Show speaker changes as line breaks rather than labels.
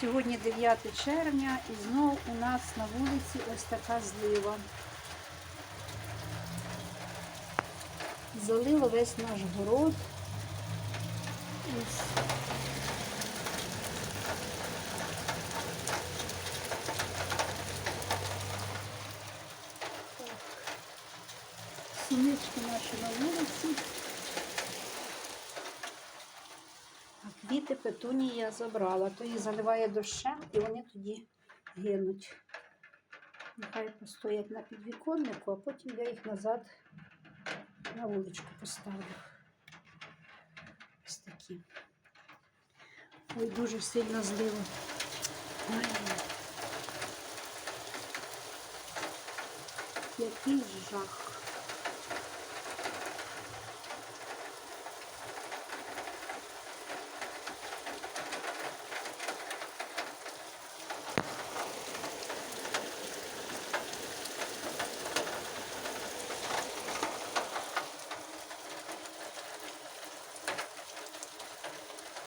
Сьогодні 9 червня і знов у нас на вулиці ось така злива. Залило весь наш город. Ось. Так. Сунички наші на вулиці. Квіти петунії я забрала, то їх заливає дощем і вони тоді гинуть. Нехай постоять на підвіконнику, а потім я їх назад на вуличку поставлю. Ось такі. Ой, дуже сильно злило. Який жах.